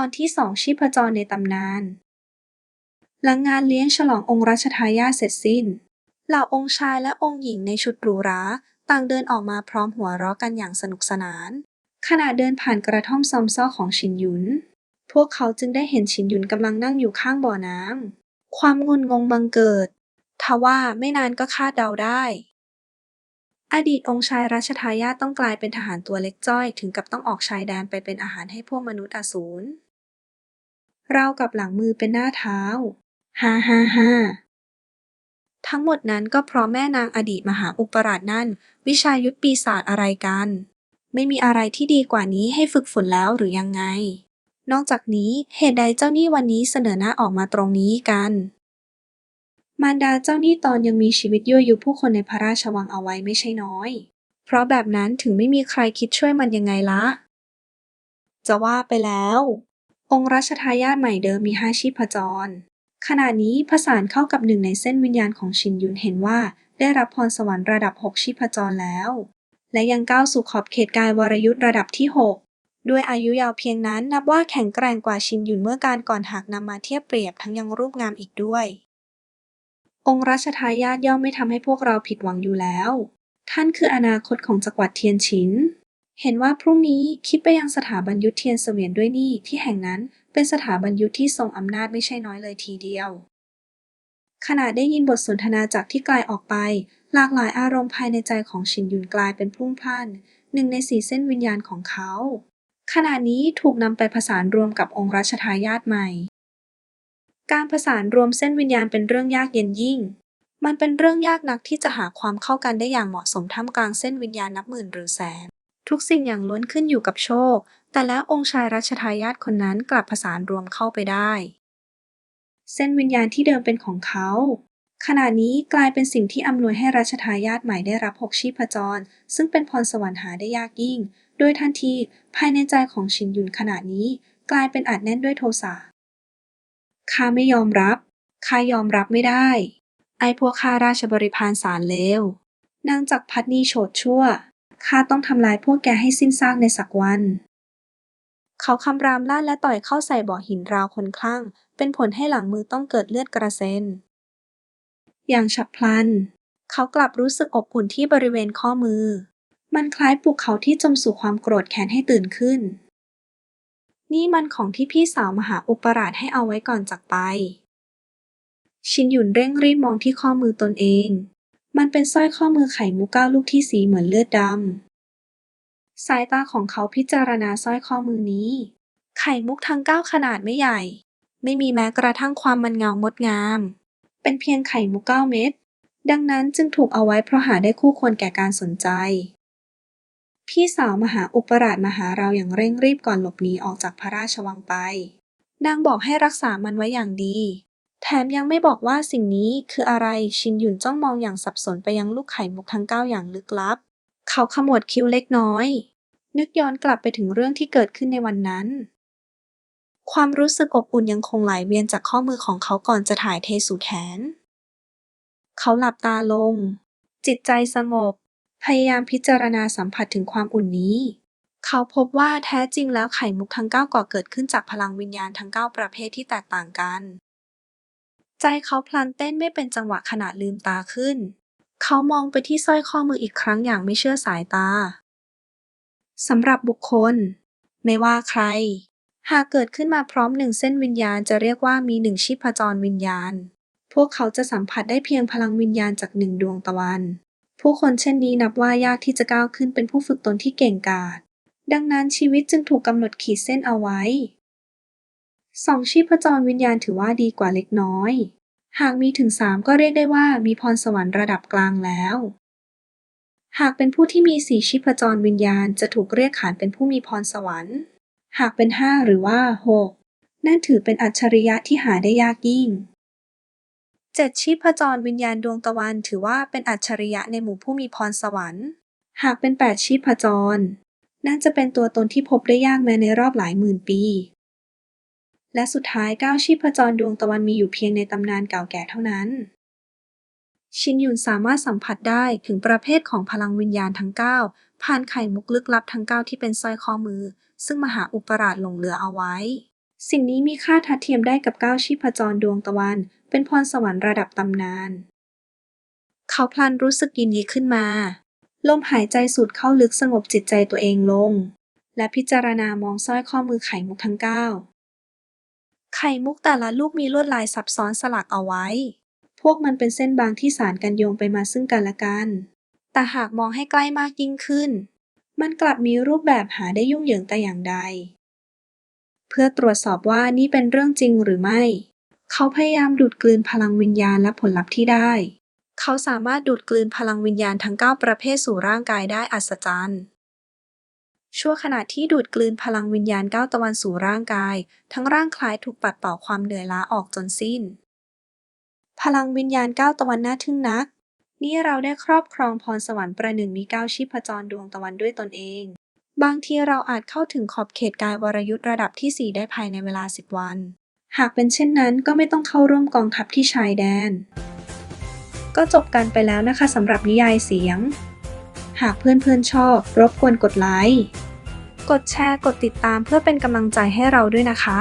ตอนที่สองชีพจรในตำนาน หลังงานเลี้ยงฉลององค์รัชทายาทเสร็จสิ้น เหล่าองค์ชายและองค์หญิงในชุดหรูหราต่างเดินออกมาพร้อมหัวเราะกันอย่างสนุกสนาน ขณะเดินผ่านกระท่อมซอมซ่อของชินหยุน พวกเขาจึงได้เห็นชินหยุนกำลังนั่งอยู่ข้างบ่อน้ำความงุนงงบังเกิดทว่าไม่นานก็คาดเดาได้ อดีตองค์ชายรัชทายาทต้องกลายเป็นทหารตัวเล็กจ้อยถึงกับต้องออกชายแดนไปเป็นอาหารให้พวกมนุษย์อสูร ราวกับหลังมือเป็นหน้าเท้า ฮ่าฮ่าฮ่าทั้งหมดนั้นก็เพราะแม่นางอดีตมหาอุปราชนั่น วิชายุทธปีศาจอะไรกัน ไม่มีอะไรที่ดีกว่านี้ให้ฝึกฝนแล้วหรือยังไง นอกจากนี้เหตุใดเจ้าหนี้วันนี้เสนอหน้าออกมาตรงนี้กัน มารดาเจ้าหนี้ตอนยังมีชีวิตยั่วยุผู้คนในพระราชวังเอาไว้ไม่ใช่น้อย เพราะแบบนั้นถึงไม่มีใครคิดช่วยมันยังไงละ จะว่าไปแล้ว องค์รัชทายาทใหม่เดิมมีห้าชีพจร ขณะนี้ผสานเข้ากับหนึ่งในเส้นวิญญาณของชินยุนเห็นว่าได้รับพรสวรรค์ระดับ 6 ชีพจรแล้ว และยังก้าวสู่ขอบเขตกายวรยุทธ์ระดับที่ 6 ด้วยอายุยาวเพียงนั้นนับว่าแข็งแกร่งกว่าชินยุนเมื่อการก่อนหากนำมาเทียบเปรียบทั้งยังรูปงามอีกด้วย องค์รัชทายาทย่อมไม่ทำให้พวกเราผิดหวังอยู่แล้ว ท่านคืออนาคตของจักรวรรดิเทียนฉิน เห็นว่าพรุ่งนี้คิดไปยังสถาบันยุทธเทียนเสวียนด้วยนี่ ที่แห่งนั้นเป็นสถาบันยุทธที่ทรงอำนาจไม่ใช่น้อยเลยทีเดียว ขณะได้ยินบทสนทนาจากที่ไกลออกไป หลากหลายอารมณ์ภายในใจของชินยุนกลายเป็นพลุ่งพล่านหนึ่งในสี่เส้นวิญญาณของเขา ขณะนี้ถูกนำไปผสานรวมกับองค์รัชทายาทใหม่ การผสานรวมเส้นวิญญาณเป็นเรื่องยากเย็นยิ่ง มันเป็นเรื่องยากนักที่จะหาความเข้ากันได้อย่างเหมาะสมท่ามกลางเส้นวิญญาณนับหมื่นหรือแสน ทุกสิ่งอย่างล้วนขึ้นอยู่กับโชค แต่แล้วองค์ชายรัชทายาทคนนั้นกลับผสานรวมเข้าไปได้ เส้นวิญญาณที่เดิมเป็นของเขา ขณะนี้กลายเป็นสิ่งที่อำนวยให้รัชทายาทใหม่ได้รับหกชีพจร ซึ่งเป็นพรสวรรค์หาได้ยากยิ่ง โดยทันทีภายในใจของชินยุนขณะนี้ กลายเป็นอัดแน่นด้วยโทสะข้าไม่ยอมรับข้ายอมรับไม่ได้ ไอ้พวกข้าราชบริพารสารเลวนางจักรพัฒนีโฉดชั่ว ข้าต้องทำลายพวกแกให้สิ้นซากในสักวัน เขาคำรามลั่นและต่อยเข้าใส่บ่อหินราวคนคลั่ง เป็นผลให้หลังมือต้องเกิดเลือดกระเซ็น อย่างฉับพลัน เขากลับรู้สึกอบอุ่นที่บริเวณข้อมือ มันคล้ายปลุกเขาที่จมสู่ความโกรธแค้นให้ตื่นขึ้น นี่มันของที่พี่สาวมหาอุปราชให้เอาไว้ก่อนจากไป ชินหยุนเร่งรีบมองที่ข้อมือตนเอง มันเป็นสร้อยข้อมือไข่มุกเก้าลูกที่สีเหมือนเลือดดำ สายตาของเขาพิจารณาสร้อยข้อมือนี้ ไข่มุกทั้งเก้าขนาดไม่ใหญ่ ไม่มีแม้กระทั่งความมันเงางดงาม เป็นเพียงไข่มุกเก้าเม็ด ดังนั้นจึงถูกเอาไว้เพราะหาได้คู่ควรแก่การสนใจ พี่สาวมหาอุปราชมาหาเราอย่างเร่งรีบก่อนหลบหนีออกจากพระราชวังไป นางบอกให้รักษามันไว้อย่างดี แถมยังไม่บอกว่าสิ่งนี้คืออะไร ชินหยุนจ้องมองอย่างสับสนไปยังลูกไข่มุกทั้งเก้าอย่างลึกลับ เขาขมวดคิ้วเล็กน้อย นึกย้อนกลับไปถึงเรื่องที่เกิดขึ้นในวันนั้น ความรู้สึกอบอุ่นยังคงไหลเวียนจากข้อมือของเขาก่อนจะถ่ายเทสู่แขน เขาหลับตาลง จิตใจสงบ พยายามพิจารณาสัมผัสถึงความอุ่นนี้ เขาพบว่าแท้จริงแล้วไข่มุกทั้งเก้าก่อเกิดขึ้นจากพลังวิญญาณทั้งเก้าประเภทที่แตกต่างกัน ใจเขาพลันเต้นไม่เป็นจังหวะขณะลืมตาขึ้น เขามองไปที่สร้อยข้อมืออีกครั้งอย่างไม่เชื่อสายตา สำหรับบุคคล ไม่ว่าใคร หากเกิดขึ้นมาพร้อมหนึ่งเส้นวิญญาณจะเรียกว่ามีหนึ่งชีพจรวิญญาณ พวกเขาจะสัมผัสได้เพียงพลังวิญญาณจากหนึ่งดวงตะวัน ผู้คนเช่นนี้นับว่ายากที่จะก้าวขึ้นเป็นผู้ฝึกตนที่เก่งกาจดังนั้นชีวิตจึงถูกกำหนดขีดเส้นเอาไว้ สองชีพจรวิญญาณถือว่าดีกว่าเล็กน้อย หากมีถึงสามก็เรียกได้ว่ามีพรสวรรค์ระดับกลางแล้ว หากเป็นผู้ที่มีสี่ชีพจรวิญญาณจะถูกเรียกขานเป็นผู้มีพรสวรรค์ หากเป็นห้าหรือว่าหกนั่นถือเป็นอัจฉริยะที่หาได้ยากยิ่งเจ็ดชีพจรวิญญาณดวงตะวันถือว่าเป็นอัจฉริยะในหมู่ผู้มีพรสวรรค์ หากเป็นแปดชีพจร นั่นจะเป็นตัวตนที่พบได้ยากแม้ในรอบหลายหมื่นปี และสุดท้ายเก้าชีพจรดวงตะวันมีอยู่เพียงในตำนานเก่าแก่เท่านั้น ชินยุนสามารถสัมผัสได้ถึงประเภทของพลังวิญญาณทั้งเก้าผ่านไข่มุกลึกลับทั้งเก้าที่เป็นสร้อยข้อมือ ซึ่งมหาอุปราชหลงเหลือเอาไว้ สิ่งนี้มีค่าทัดเทียมได้กับเก้าชีพจรดวงตะวัน เป็นพรสวรรค์ระดับตำนาน เขาพลันรู้สึกยินดีขึ้นมา ลมหายใจสูดเข้าลึกสงบจิตใจตัวเองลง และพิจารณามองสร้อยข้อมือไข่มุกทั้งเก้า ไข่มุกแต่ละลูกมีลวดลายซับซ้อนสลักเอาไว้ พวกมันเป็นเส้นบางที่สานกันโยงไปมาซึ่งกันและกัน แต่หากมองให้ใกล้มากยิ่งขึ้น มันกลับมีรูปแบบหาได้ยุ่งเหยิงแต่อย่างใด เพื่อตรวจสอบว่านี่เป็นเรื่องจริงหรือไม่ เขาพยายามดูดกลืนพลังวิญญาณและผลลัพธ์ที่ได้ เขาสามารถดูดกลืนพลังวิญญาณทั้ง 9 ประเภทสู่ร่างกายได้อัศจรรย์ ชั่วขณะที่ดูดกลืนพลังวิญญาณก้าวตะวันสู่ร่างกาย ทั้งร่างคล้ายถูกปัดเป่าความเหนื่อยล้าออกจนสิ้น พลังวิญญาณก้าวตะวันน่าทึ่งนัก นี่เราได้ครอบครองพรสวรรค์ประหนึ่งมีก้าวชีพจรดวงตะวันด้วยตนเอง บางทีเราอาจเข้าถึงขอบเขตกายวรยุทธ์ระดับที่ 4 ได้ภายในเวลา 10 วัน หากเป็นเช่นนั้นก็ไม่ต้องเข้าร่วมกองทัพที่ชายแดน ก็จบกันไปแล้วนะคะสำหรับนิยายเสียงหากเพื่อนๆชอบ รบกวนกดไลค์ กดแชร์ กดติดตามเพื่อเป็นกำลังใจให้เราด้วยนะคะ